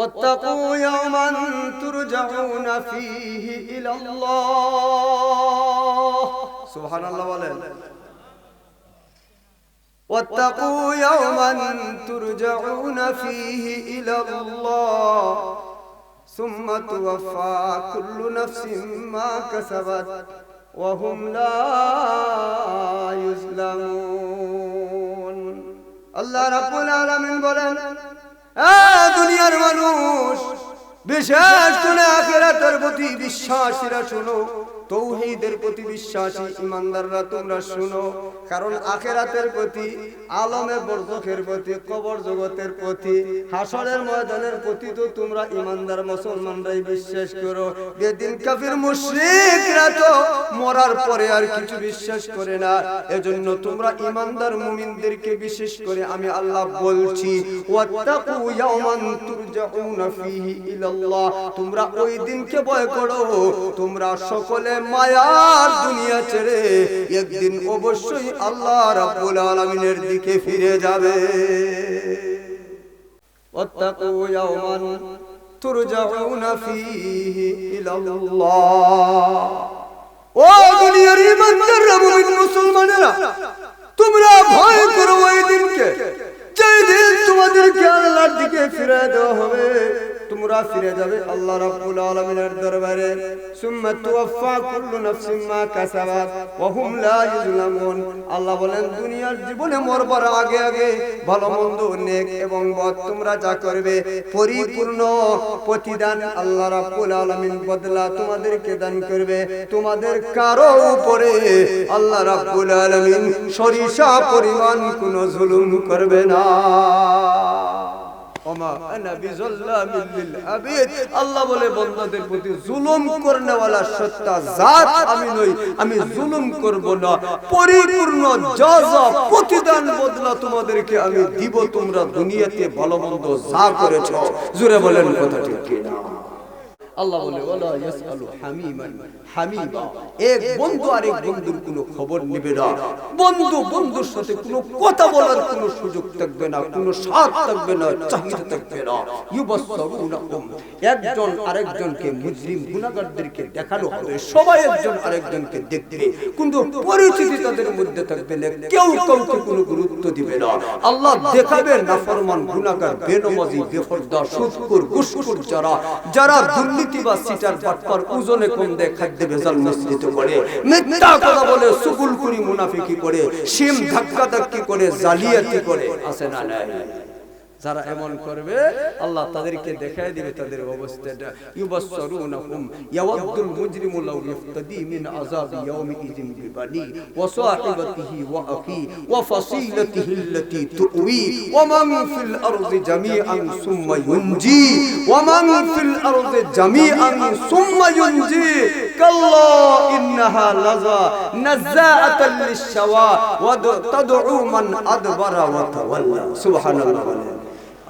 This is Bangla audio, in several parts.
واتقوا يوما ترجعون فيه إلى الله سبحان الله বলেন واتقوا يوما ترجعون فيه إلى الله ثم توفى كل نفس ما كسبت وهم لا يظلمون আল্লাহ রাব্বুল আলামিন বলেন এ দুনিয়ার মানুষ বিশেষ করে আখেরাতের প্রতি বিশ্বাসীরা শুনো। তৌহিদের প্রতি বিশ্বাসী ইমানদাররা তোমরা শুনো, কারণ আখেরাতের প্রতি, আলমে বরজখের প্রতি, কবর জগতের প্রতি, হাসরের ময়দানের প্রতি তো তোমরা ইমানদার মুসলমানরাই বিশ্বাস করো। বেদিন কাফির মুশরিকরা তো মরার পরে আর কিছু বিশ্বাস করে না, এজন্য তোমরা ইমানদার মুমিনদেরকে বিশেষ করে আমি আল্লাহ বলছি, ওয়াত্তাকু ইয়াওমান তুরজাউনা ফীহি ইলাল্লাহ, তোমরা ওই দিনকে ভয় করো, তোমরা সকলে মায়ার দুনিয়া ছেড়ে একদিন অবশ্যই আল্লাহ রাব্বুল আলামিনের দিকে ফিরে যাবে। ওয়াত্তাকু ইয়াওমান ও দুনিয়ার ইমানদাররা তোমরা ভয় ওই দিনকে, যেই দিন তোমাদেরকে আল্লাহর দিকে ফিরে দেওয়া হবে। তোমরা ফিরে যাবে আল্লাহ রাব্বুল আলামিনের দরবারে। সুম্মা তুওয়াফা কুল্লু নাফসিন মা কাসাবাত, ওয়া হুম লা ইউজলামুন আল্লাহ বলেন, দুনিয়ার জীবনে মরবার আগে আগে ভালো, মন্দ, নেক এবং বদ তোমরা যা করবে, পরিপূর্ণ প্রতিদান আল্লাহ রাব্বুল আলামিন বদলা তোমাদেরকে দান করবে। তোমাদের কারও উপরে আল্লাহ রাব্বুল আলামিন সরিষা পরিমাণ কোনো জুলুম করবে না। ওমা আনা বিজাল্লামিল লিল আবিদ। আল্লাহ বলে বান্দাদের প্রতি জুলুম করনেওয়ালা সত্তা জাত আমি নই আমি জুলুম করব না। পরিপূর্ণ জাযা প্রতিদান বদলা তোমাদেরকে আমি দিব তোমরা দুনিয়াতে ভালো মন্দ যা করেছ। জোরে বলেন কথা ঠিক কি না আল্লাহ বলে, ওয়ালা ইয়াসআলু হামিমান এক বন্ধু আরেক বন্ধুর কোনো খবর নেবে না। বন্ধু বন্ধুর সাথে কোনো কথা বলার কোনো সুযোগ থাকবে না, কোনো স্বাদ থাকবে না, চাহিদা থাকবে না। ইউবাসসারুনাকুম, একজন আরেকজনকে মুজরিম গুনাহগারদেরকে দেখানো হবে, সবাই একজন আরেকজনকে দেখবে। কিন্তু পরিচিতি তাদের মধ্যে থাকবে না, কেউ কাউকে কোনো গুরুত্ব দিবে না। আল্লাহ দেখাবে নাফরমান গুনাহগার, বেনমাজি যারা যারা দুর্নীতি বা সিটার বাটপার উজনে কম দেয় খাদ্যে ভেজাল মিশ্রিত করে। মিথ্যা কথা বলে সুকুল করি মুনাফিকি করে সিম ধাক্কা ধাক্কি করে জালিয়াতি করে। আসে না নাই? যারা এমন করবে, আল্লাহ তাদেরকে দেখায় দিবে তাদের অবস্থাটা। ইউবাসসারুনাহুম ইয়াওয়াদ্দুল মুজরিমু লাউ ইফতাদি মিন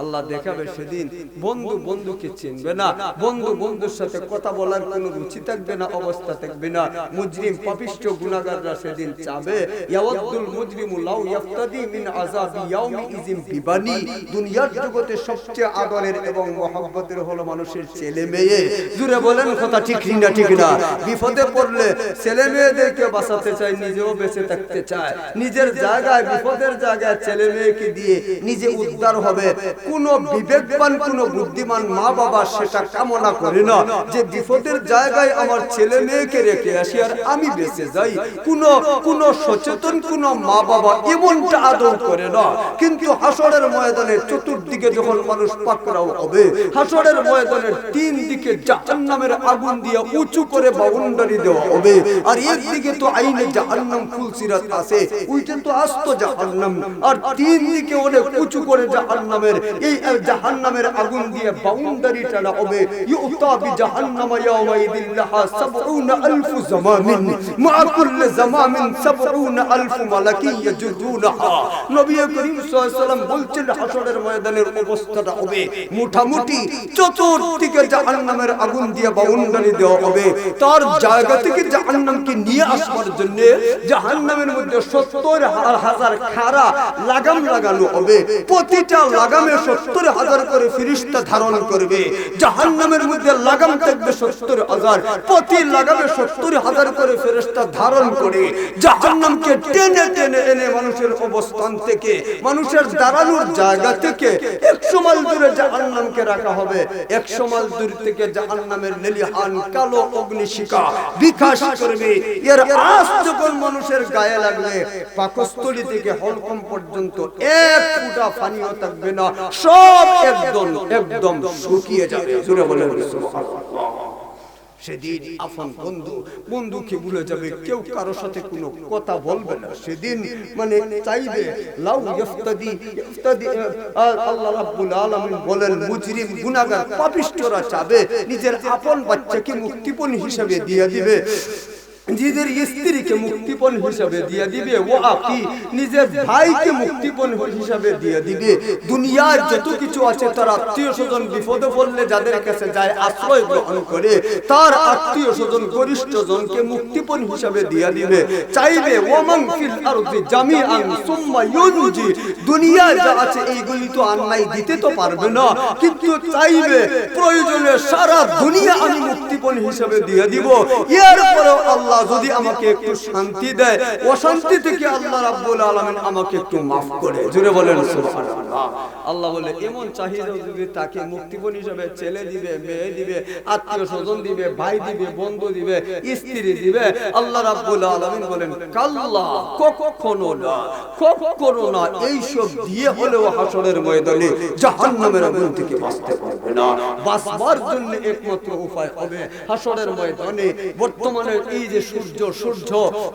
আল্লাহ দেখাবে সেদিন। বন্ধু বন্ধুকে চিনবে না। বন্ধু বন্ধুর সাথে কথা বলার কোনো রুচি থাকবে না অবস্থা থাকবে না। মুজরিম পাপিষ্ঠ গুনাহগাররা সেদিন চাবে ইয়াওয়াদুল মুজরিমু লাউ ইয়াফতাদি মিন আযাবি ইয়াউমি ইযিন বিবানি। দুনিয়ার জগতে সবচেয়ে আদরের এবং মহব্বতের হলো মানুষের ছেলে মেয়ে। জুড়ে বলেন কথা ঠিক না ঠিক না। বিপদে পড়লে ছেলে মেয়েদেরকে বাঁচাতে চায় নিজেও বেঁচে থাকতে চায় নিজের জায়গায় বিপদের জায়গায় ছেলে মেয়েকে দিয়ে নিজে উদ্ধার হবে কোন বিবেকবান, কোন বুদ্ধিমান মা বাবা সেটা কামনা করে না যে বিপদের জায়গায় আমার ছেলে মেয়েকে রেখে আসি আর আমি বেঁচে যাই। কোন কোন সচেতন, কোন মা বাবা এমনটা আদৌ করে না। কিন্তু হাসরের ময়দানে চতুর্দিকে যখন মানুষ পাকড়াও হবে, হাসরের ময়দানের তিন দিকে জাহান্নামের আগুন দিয়ে উঁচু করে বাউন্ডারি দেওয়া হবে আর একদিকে তো আইনে জাহান্নাম ফুলসিরাত আছে। ওইটা তো আস্ত জাহান্নাম। আর তিন দিকে অনেক উঁচু করে জাহান্নামের এই জাহান্নামের আগুন দিয়ে বাউন্ডারি টানা হবে। ইউতা বি জাহান্নামা ইয়াওমাইদিন লাহা 70000 জামামিন। মা কুল্লি জামামিন 70000 মালাকি ইয়াজুদুনহা। নবী করিম সাল্লাল্লাহু আলাইহি বলছেন হাসরের ময়দানের অবস্থাটা হবে মুঠামুঠি চতুর্দিকে জাহান্নামের আগুন দিয়ে বাউন্ডারি দেওয়া হবে। তার জায়গা থেকে জাহান্নামকে নিয়ে আসবার জন্য জাহান্নামের মধ্যে 70 হাজার খাড়া লাগাম লাগানো হবে। প্রতিটা লাগামের সত্তর হাজার করে ফিরিস্তা ধারণ করবে। জাহান্নামের মধ্যে লাগাম থাকবে সত্তর হাজার। প্রতি লাগামে সত্তর হাজার করে ফেরেস্তা ধারণ করে। জাহান্নামকে টেনে টেনে এনে মানুষের অবস্থান থেকে, মানুষের দাঁড়ানোর জায়গা থেকে একশো মাইল দূরে জাহান্নামকে রাখা হবে। একশো মাইল দূর থেকে জাহান্নামের লেলিহান কালো অগ্নিশিখা বিকাশ করবে। এর আস যখন মানুষের গায়ে লাগবে, পাকস্থলী থেকে হলকম পর্যন্ত এক ফুটা পানিও থাকবে না। সব একদম একদম শুকিয়ে যাবে। জুড়ে সেদিন বন্ধু বন্ধুকে ভুলে যাবে। কেউ কারোর সাথে কোনো কথা বলবে না। সেদিন মানে চাইবে লাউ ইফতাদি ইফতাদি আল্লাহ রাব্বুল আলামিন বলেন মুজরিম গুনাহগার পাপিষ্ঠরা চাবে নিজের আপন বাচ্চাকে মুক্তিপণ হিসেবে দিয়ে দিবে। নিজের স্ত্রীকে মুক্তিপণ হিসাবে দিয়ে দিবে। ও আপনি নিজের ভাইকে মুক্তিপণ হিসাবে দিয়ে দিবে। দুনিয়ার যত কিছু আছে, তার আত্মীয় স্বজন বিপদে পড়লে যাদের কাছে যায় আশ্রয় গ্রহণ করে, তার আত্মীয় স্বজন গরিষ্ঠ জনকে মুক্তিপণ হিসাবে দিয়ে দিবে। চাইবে ওমান ফিল আরদি জামিআন সুম্মা ইউনজি। দুনিয়া যা আছে, এইগুলি তো আন্নাই দিতে তো পারবে না। কিন্তু চাইবে, প্রয়োজনে সারা দুনিয়া আমি মুক্তিপণ হিসাবে দিয়ে দিব। এরপরেও আল্লাহ যদি আমাকে একটু শান্তি দেয়, অশান্তি থেকে আল্লাহ রাব্বুল আলামিন আমাকে একটু মাফ করে। জুড়ে বলেন, সুবহানাল্লাহ। আল্লাহ বলে, এমন চাহিদা যদি তাকে মুক্তিপণ হিসাবে ছেলে দিবে, মেয়ে দিবে আত্মীয় স্বজন দিবে, ভাই দিবে, বন্ধু দিবে, স্ত্রী দিবে, আল্লাহ রাব্বুল আলামিন বলেন, কাল্লা, কখনো না কখনো না, এইসব দিয়ে হলেও হাসরের ময়দানে জাহান্নামের আগুন থেকে বাঁচতে পারবে না। বাঁচবার জন্য একমাত্র উপায় হবে হাসরের ময়দানে। বর্তমানে এই যে সূর্য সূর্য।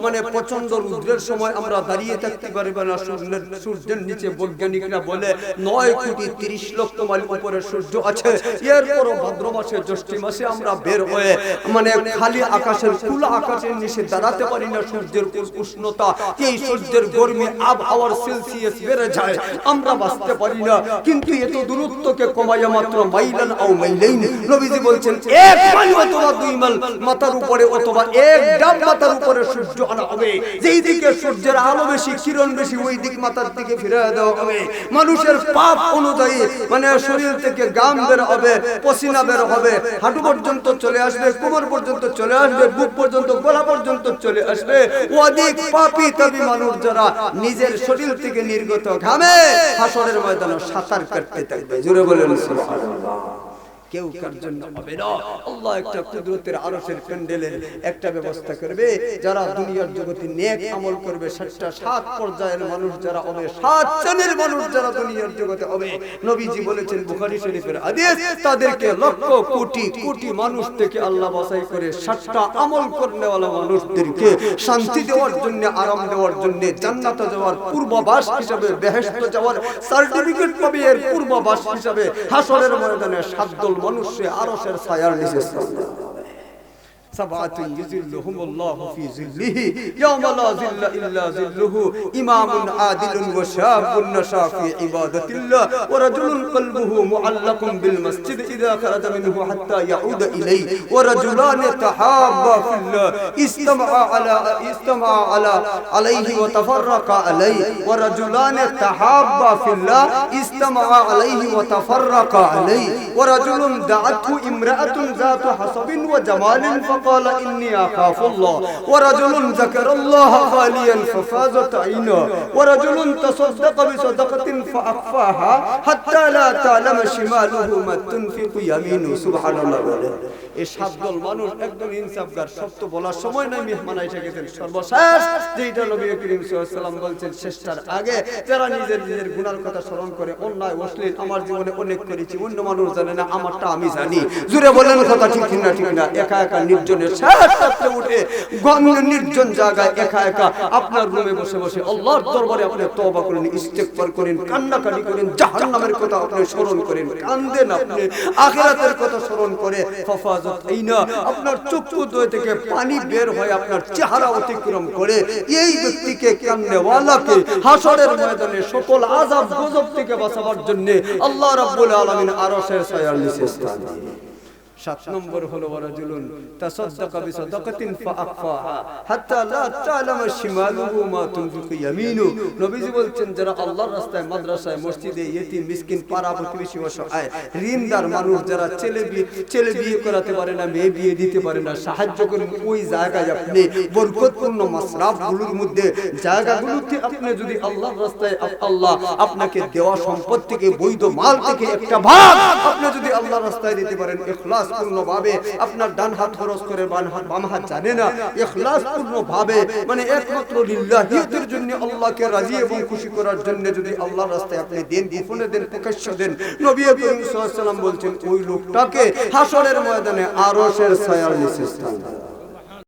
মানে প্রচণ্ড রুদ্রের সময় আমরা দাঁড়িয়ে থাকতে পারবে না, সূর্যের সূর্যের নিচে বৈজ্ঞানিকরা বলে, নয় কোটি তিরিশ লক্ষ মাইল উপরে সূর্য আছে। এরপরও ভাদ্র মাসে, জ্যৈষ্ঠী মাসে আমরা বের হয়ে মানে খালি আকাশের খোলা আকাশের নিচে দাঁড়াতে পারি না সূর্যের উষ্ণতা। এই সূর্যের গরমে আবহাওয়ার সেলসিয়াস বেড়ে যায়। আমরা বাঁচতে পারি না। কিন্তু এত দূরত্বকে কমাইয়া মাত্র মাইলান আও মাইলাইন। নবীজি বলছেন, এক মাইল অথবা দুই মাইল মাথার উপরে অথবা এক ডাব মাথার উপরে সূর্য আনা হবে। যেই দিকে সূর্যের আলো বেশি, কিরণ বেশি, ওই দিক মাথার দিকে ফিরে দেওয়া হবে। মানুষের পাপ অনুযায়ী মানে শরীর থেকে গাম বের হবে, পসিনা বের হবে, হাঁটু পর্যন্ত চলে আসবে, কোমর পর্যন্ত চলে আসবে, বুক পর্যন্ত, গলা পর্যন্ত চলে আসবে। অধিক পাপী তাবি মানুষ যারা নিজের শরীর থেকে নির্গত ঘামে, হাসরের ময়দানে সাঁতার কাটতে থাকবে। জোরে বলেন সুবহানাল্লাহ। কেউ কার জন্য হবে না। আল্লাহ একটা কুদরতের আরশের প্যান্ডেলের একটা ব্যবস্থা করবে। যারা দুনিয়ার জগতে নেক আমল করবে সাতটা সাত পর্যায়ের মানুষ যারা হবে সাত শ্রেণির মানুষ যারা দুনিয়ার জগতে হবে। নবীজি বলেছেন বুখারী শরীফের হাদিস তাদেরকে লক্ষ কোটি কোটি মানুষ থেকে আল্লাহ বাছাই করে সাতটা আমল করনেওয়ালা মানুষদেরকে শান্তি দেওয়ার জন্য আরাম দেওয়ার জন্য জান্নাতে যাওয়ার পূর্বাভাস হিসাবে বেহেশত যাওয়ার সার্টিফিকেট পাবে এর পূর্বাভাস হিসাবে হাসরের ময়দানে সাত দল মানুষে আরশের ছায়ার নিচে। سبعة يذلهم الله في ظله. يوم لا ظل إلا ظله. إمام عادل وشاب نشا في عبادة الله. ورجل قلبه معلق بالمسجد إذا خرج منه حتى يعود إليه. ورجلان تحابا في الله. استمعا على استمعا على عليه وتفرقا عليه. ورجلان تحابا في الله. استمعا عليه وتفرقا عليه. ورجل دعته امرأة ذات حسب وجمال فقال إني أخاف الله. ورجل ذكر الله خاليا ففازت عينه ورجل تصدق بصدقة فأخفاها حتى لا تعلم شماله ما تنفق يمينه سبحان الله এই সাত দল মানুষ একদম ইনসাফগার সত্য বলার সময় নাই মেহমান এসে গেছেন সর্বশেষ যেটা নবী করিম সাল্লাল্লাহু বলছেন শেষটার আগে যারা নিজের নিজের গুনার কথা স্মরণ করে অন্যায় অশ্লীল আমার জীবনে অনেক করেছি অন্য মানুষ জানে না আমারটা আমি জানি জুড়ে বলেন কথা ঠিক না ঠিক না একা একা নির্জনের শেষ রাত্রে উঠে গন্ধ নির্জন জায়গায় একা একা আপনার রুমে বসে বসে আল্লাহর দরবারে আপনি তওবা করেন ইস্তেগফার করেন কান্নাকাটি করেন, জাহান্নামের কথা আপনি স্মরণ করেন, কান্দেন আপনি, আখেরাতের কথা স্মরণ করে এই না আপনার চক্ষু দয় থেকে পানি বের হয়, আপনার চেহারা অতিক্রম করে, এই ব্যক্তিকে কান্নেওয়ালাকে হাসরের ময়দানে সকল আজাব গজব থেকে বাঁচাবার জন্য আল্লাহ রাব্বুল আলামিন আরশের ছায়ার স্থান। সাত নম্বর হলো রাজুলুন তাসাদ্দাকা বিসাদাকাতিন ফাআখফাহা হাত্তা লা তা'লামা শিমালুহু মা তুনফিকু ইয়ামিনু। নবীজি বলছেন, যারা আল্লাহর রাস্তায়, মাদ্রাসায়, মসজিদে ইয়েতিম, মিসকিন, পাড়া প্রতিবেশী অসহায় ঋণদার মানুষ, যারা ছেলে বিয়ে ছেলে বিয়ে করাতে পারে না, মেয়ে বিয়ে দিতে পারে না, সাহায্য করেন ওই জায়গায় আপনি। বরকতপূর্ণ মাসরাফগুলোর মধ্যে জায়গাগুলোতে আপনি যদি আল্লাহর রাস্তায় আল্লাহ আপনাকে দেওয়া সম্পদ থেকে, বৈধ মাল থেকে একটা ভাগ আপনি যদি আল্লাহর রাস্তায় দিতে পারেন ইখলাস ভাবে আপনার ডান হাত খরচ করে বাম হাত বাম হাত জানে না ভাবে মানে একমাত্র লিল্লাহিয়তের জন্য আল্লাহকে রাজি এবং খুশি করার জন্য যদি আল্লাহর রাস্তায় আপনি দেন, গোপনে দেন, প্রকাশ্য দেন, নবী করিম সাল্লাল্লাহু বলছেন, ওই লোকটাকে হাসরের ময়দানে আরশের ছায়ার নিচে স্থান।